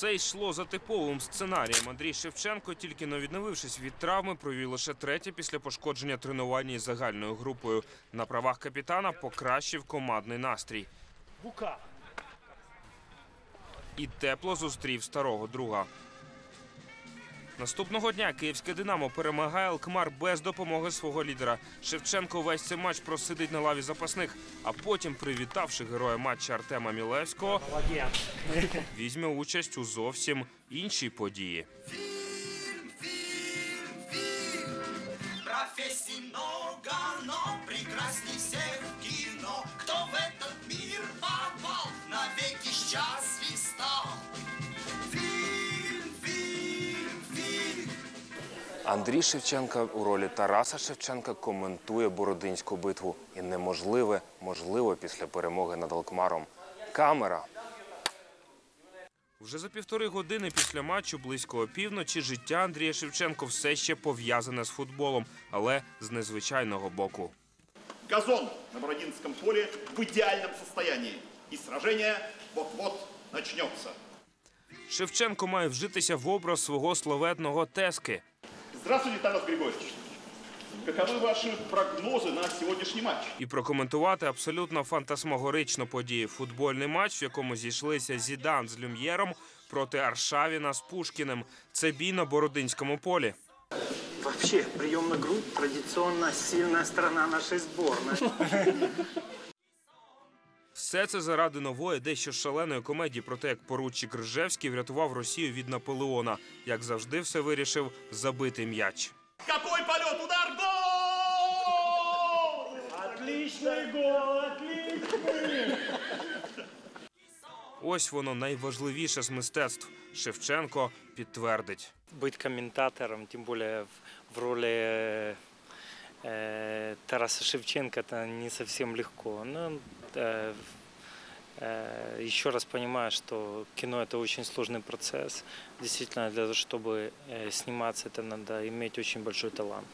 Все йшло за типовим сценарієм. Андрій Шевченко, тільки не відновившись від травми, провів лише третє після пошкодження тренування із загальною групою. На правах капітана покращив командний настрій. Бука. і тепло зустрів старого друга. Наступного дня київське Динамо перемагає Алкмар без допомоги свого лідера. Шевченко весь цей матч просидить на лаві запасних, а потім, привітавши героя матча Артема Мілевського, візьме участь у зовсім іншій події. Профессий много, но Андрій Шевченка у ролі Тараса Шевченка коментує Бородинську битву. І неможливе, можливо, після перемоги над Алкмаром. Камера. Вже за півтори години після матчу близько опівночі життя Андрія Шевченко все ще пов'язане з футболом, але з незвичайного боку. Газон на Бородинском поле в идеальном состоянии. И сражение вот-вот начнется. Шевченко має вжитися в образ свого славетного тески. Здравствуйте, Тарас Григорьевич. Каковы ваши прогнозы на сегодняшний матч? і прокоментувати абсолютно фантасмагоричну подію. Футбольний матч, в якому зійшлися Зідан з Люм'єром проти Аршавіна з Пушкіним. Це бій на Бородинському полі. Вообще, прием на грудь традиционно сильная сторона нашей сборной. Все це заради нової, дещо шаленої комедії про те, як поручик Ржевський врятував Росію від Наполеона. Як завжди, все вирішив забити м'яч. Какой полет! Удар! Гол! Отличный гол, отличный! Ось воно найважливіше з мистецтв. Шевченко підтвердить. быть комментатором, тем более в, в роли э, Тараса Шевченко, это не совсем легко. Но э, э, еще раз понимаю, что кино это очень сложный процесс. Действительно, для того, чтобы э, сниматься, это надо иметь очень большой талант.